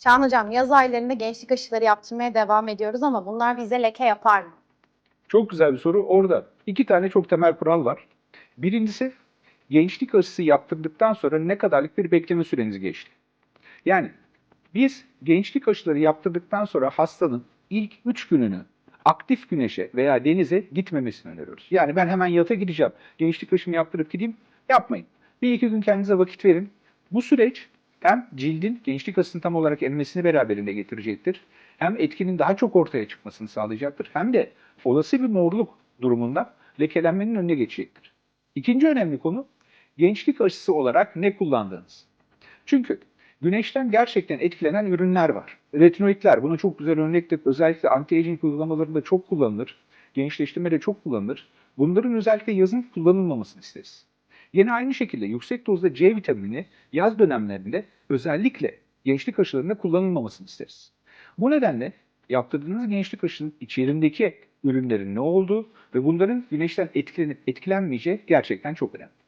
Çağan Hocam yaz aylarında gençlik aşıları yaptırmaya devam ediyoruz ama bunlar bize leke yapar mı? Çok güzel bir soru. Orada iki tane çok temel kural var. Birincisi gençlik aşısı yaptırdıktan sonra ne kadarlık bir bekleme süreniz geçti. Yani biz gençlik aşıları yaptırdıktan sonra hastanın ilk 3 gününü aktif güneşe veya denize gitmemesini öneriyoruz. Yani ben hemen yata gideceğim, gençlik aşımı yaptırıp gideyim. Yapmayın. Bir iki gün kendinize vakit verin. Bu süreç hem cildin gençlik aşısının tam olarak emmesini beraberinde getirecektir. Hem etkinin daha çok ortaya çıkmasını sağlayacaktır. Hem de olası bir morluk durumunda lekelenmenin önüne geçecektir. İkinci önemli konu gençlik aşısı olarak ne kullandığınız. Çünkü güneşten gerçekten etkilenen ürünler var. Retinoidler buna çok güzel örnektir. Özellikle anti-aging uygulamalarında çok kullanılır. Gençleştirmede çok kullanılır. Bunların özellikle yazın kullanılmamasını isteriz. Yine aynı şekilde yüksek dozda C vitamini yaz dönemlerinde özellikle gençlik aşılarında kullanılmamasını isteriz. Bu nedenle yaptırdığınız gençlik aşının içerisindeki ürünlerin ne olduğu ve bunların güneşten etkilenip etkilenmeyeceği gerçekten çok önemli.